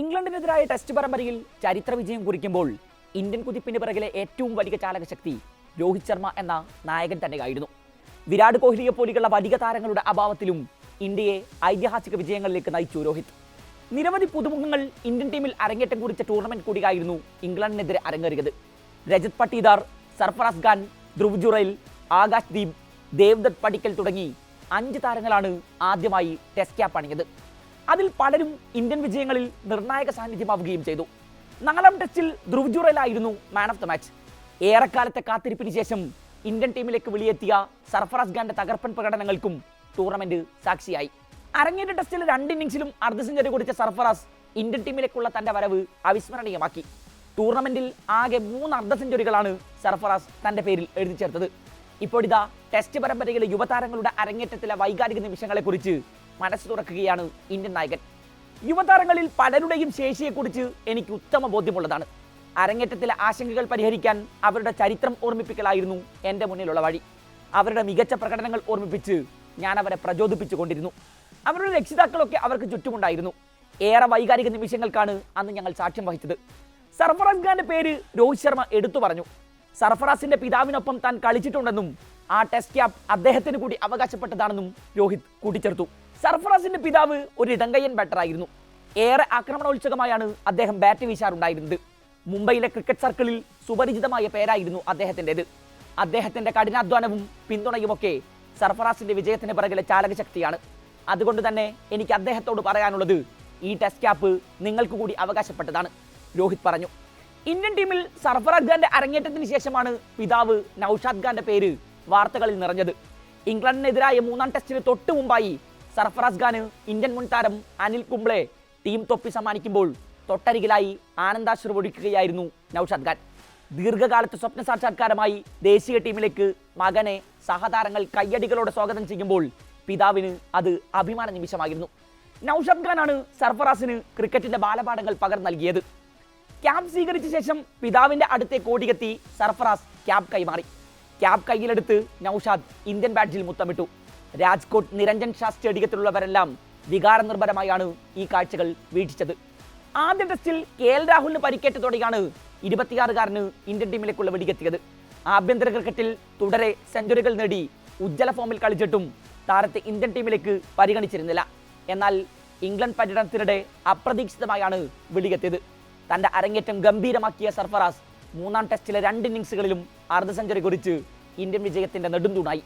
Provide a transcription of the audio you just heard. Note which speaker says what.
Speaker 1: ഇംഗ്ലണ്ടിനെതിരായ ടെസ്റ്റ് പരമ്പരയിൽ ചരിത്ര വിജയം കുറിക്കുമ്പോൾ ഇന്ത്യൻ കുതിപ്പിന് പിറകിലെ ഏറ്റവും വലിയ ചാലകശക്തി രോഹിത് ശർമ്മ എന്ന നായകൻ തന്നെയായിരുന്നു. വിരാട് കോഹ്ലിയെ പോലെയുള്ള വലിയ താരങ്ങളുടെ അഭാവത്തിലും ഇന്ത്യയെ ഐതിഹാസിക വിജയങ്ങളിലേക്ക് നയിച്ചു രോഹിത്. നിരവധി പുതുമുഖങ്ങൾ ഇന്ത്യൻ ടീമിൽ അരങ്ങേറ്റം കുറിച്ച ടൂർണമെന്റ് കൂടിയായിരുന്നു ഇംഗ്ലണ്ടിനെതിരെ അരങ്ങേറിയത്. രജത് പട്ടീദാർ സർഫറാസ് ഖാൻ ധ്രുവ് ജുറൈൽ ആകാശ് ദീപ് ദേവ്ദത്ത് പടിക്കൽ തുടങ്ങി അഞ്ച് താരങ്ങളാണ് ആദ്യമായി ടെസ്റ്റ് ക്യാപ്പ് അണിഞ്ഞത്. അതിൽ പലരും ഇന്ത്യൻ വിജയങ്ങളിൽ നിർണായക സാന്നിധ്യമാവുകയും ചെയ്തു. നാലാം ടെസ്റ്റിൽ ധ്രുവ് ജുറൈലായിരുന്നു മാൻ ഓഫ് ദ മാച്ച് ഏറെക്കാലത്തെ കാത്തിരിപ്പിന് ശേഷം ഇന്ത്യൻ ടീമിലേക്ക് വിളിയെത്തിയ സർഫറാസ് ഖാന്റെ തകർപ്പൻ പ്രകടനങ്ങൾക്കും ടൂർണമെന്റ് സാക്ഷിയായി. അരങ്ങേറ്റ ടെസ്റ്റിൽ രണ്ട് ഇന്നിംഗ്സിലും അർദ്ധ സെഞ്ചുറി കുറിച്ച സർഫറാസ് ഇന്ത്യൻ ടീമിലേക്കുള്ള തന്റെ വരവ് അവിസ്മരണീയമാക്കി. ടൂർണമെന്റിൽ ആകെ മൂന്ന് അർദ്ധ സെഞ്ചുറികളാണ് സർഫറാസ് തന്റെ പേരിൽ എഴുതി ചേർത്തത് ഇപ്പോഴിതാ ടെസ്റ്റ് പരമ്പരയിലെ യുവതാരങ്ങളുടെ അരങ്ങേറ്റത്തിലെ വൈകാരിക നിമിഷങ്ങളെക്കുറിച്ച് മനസ്സ് തുറക്കുകയാണ് ഇന്ത്യൻ നായകൻ. യുവതാരങ്ങളിൽ പലരുടെയും ശേഷിയെക്കുറിച്ച് എനിക്ക് ഉത്തമ ബോധ്യമുള്ളതാണ്. അരങ്ങേറ്റത്തിലെ ആശങ്കകൾ പരിഹരിക്കാൻ അവരുടെ ചരിത്രം ഓർമ്മിപ്പിക്കലായിരുന്നു എന്റെ മുന്നിലുള്ള വഴി. അവരുടെ മികച്ച പ്രകടനങ്ങൾ ഓർമ്മിപ്പിച്ച് ഞാൻ അവരെ പ്രചോദിപ്പിച്ചു കൊണ്ടിരുന്നു അവരുടെ രക്ഷിതാക്കളൊക്കെ അവർക്ക് ചുറ്റുമുണ്ടായിരുന്നു. ഏറെ വൈകാരിക നിമിഷങ്ങൾക്കാണ് അന്ന് ഞങ്ങൾ സാക്ഷ്യം വഹിച്ചത്. സർഫറാസ് ഖാന്റെ പേര് രോഹിത് ശർമ്മ എടുത്തു പറഞ്ഞു. സർഫറാസിന്റെ പിതാവിനൊപ്പം താൻ കളിച്ചിട്ടുണ്ടെന്നും ആ ടെസ്റ്റ് ക്യാപ്പ് അദ്ദേഹത്തിന് കൂടി അവകാശപ്പെട്ടതാണെന്നും രോഹിത് കൂട്ടിച്ചേർത്തു. സർഫറാസിന്റെ പിതാവ് ഒരു ഇടങ്കയ്യൻ ബാറ്ററായിരുന്നു ഏറെ ആക്രമണോത്സുകമായാണ് അദ്ദേഹം ബാറ്റ് വീശാറുണ്ടായിരുന്നത്. മുംബൈയിലെ ക്രിക്കറ്റ് സർക്കിളിൽ സുപരിചിതമായ പേരായിരുന്നു അദ്ദേഹത്തിന്റെത്. അദ്ദേഹത്തിന്റെ കഠിനാധ്വാനവും പിന്തുണയുമൊക്കെ സർഫറാസിന്റെ വിജയത്തിന് പിറകിലെ ചാലകശക്തിയാണ്. അതുകൊണ്ട് തന്നെ എനിക്ക് അദ്ദേഹത്തോട് പറയാനുള്ളത് ഈ ടെസ്റ്റ് ക്യാപ്പ് നിങ്ങൾക്ക് കൂടി അവകാശപ്പെട്ടതാണ് രോഹിത് പറഞ്ഞു. ഇന്ത്യൻ ടീമിൽ സർഫറാസ് ഖാന്റെ അരങ്ങേറ്റത്തിന് ശേഷമാണ് പിതാവ് നൌഷാദ് ഖാന്റെ പേര് വാർത്തകളിൽ നിറഞ്ഞത്. ഇംഗ്ലണ്ടിനെതിരായ മൂന്നാം ടെസ്റ്റിന് തൊട്ടു മുമ്പായി സർഫറാസ് ഖാന് ഇന്ത്യൻ മുൻ താരം അനിൽ കുംബ്ലെ ടീം തൊപ്പി സമ്മാനിക്കുമ്പോൾ തൊട്ടരികിലായി ആനന്ദാശ്രു ഒഴിക്കുകയായിരുന്നു നൌഷാദ് ഖാൻ. ദീർഘകാലത്തെ സ്വപ്ന സാക്ഷാത്കാരമായി ദേശീയ ടീമിലേക്ക് മകനെ സഹതാരങ്ങൾ കയ്യടികളോടെ സ്വാഗതം ചെയ്യുമ്പോൾ പിതാവിന് അത് അഭിമാന നിമിഷമായിരുന്നു. നൌഷാദ് ഖാനാണ് സർഫറാസിന് ക്രിക്കറ്റിന്റെ ബാലപാഠങ്ങൾ പകർന്നു നൽകിയത്. ക്യാബ് സ്വീകരിച്ച ശേഷം പിതാവിന്റെ അടുത്തേക്ക് ഓടിയെത്തി സർഫറാസ് ക്യാബ് കൈമാറി. ക്യാബ് കയ്യിലെടുത്ത് നൌഷാദ് ഇന്ത്യൻ ബാറ്റിൽ മുത്തമിട്ടു. രാജ്കോട്ട് നിരഞ്ജൻ ഷാ സ്റ്റേഡിയത്തിലുള്ളവരെല്ലാം വികാരനിർഭരമായാണ് ഈ കാഴ്ചകൾ വീക്ഷിച്ചത്. ആദ്യ ടെസ്റ്റിൽ കെ എൽ രാഹുലിന് പരിക്കേറ്റതോടെയാണ് ഇരുപത്തിയാറുകാരന് ഇന്ത്യൻ ടീമിലേക്കുള്ള വെടിക്കെത്തിയത് ആഭ്യന്തര ക്രിക്കറ്റിൽ തുടരെ സെഞ്ചുറികൾ നേടി ഉജ്ജ്വല ഫോമിൽ കളിച്ചിട്ടും താരത്തെ ഇന്ത്യൻ ടീമിലേക്ക് പരിഗണിച്ചിരുന്നില്ല. എന്നാൽ ഇംഗ്ലണ്ട് പര്യടനത്തിനിടെ അപ്രതീക്ഷിതമായാണ് വെടിക്കെത്തിയത് തന്റെ അരങ്ങേറ്റം ഗംഭീരമാക്കിയ സർഫറാസ് മൂന്നാം ടെസ്റ്റിലെ രണ്ട് ഇന്നിങ്സുകളിലും അർദ്ധ സെഞ്ചുറി കുറിച്ച് ഇന്ത്യൻ വിജയത്തിന്റെ നെടുന്തൂണായി.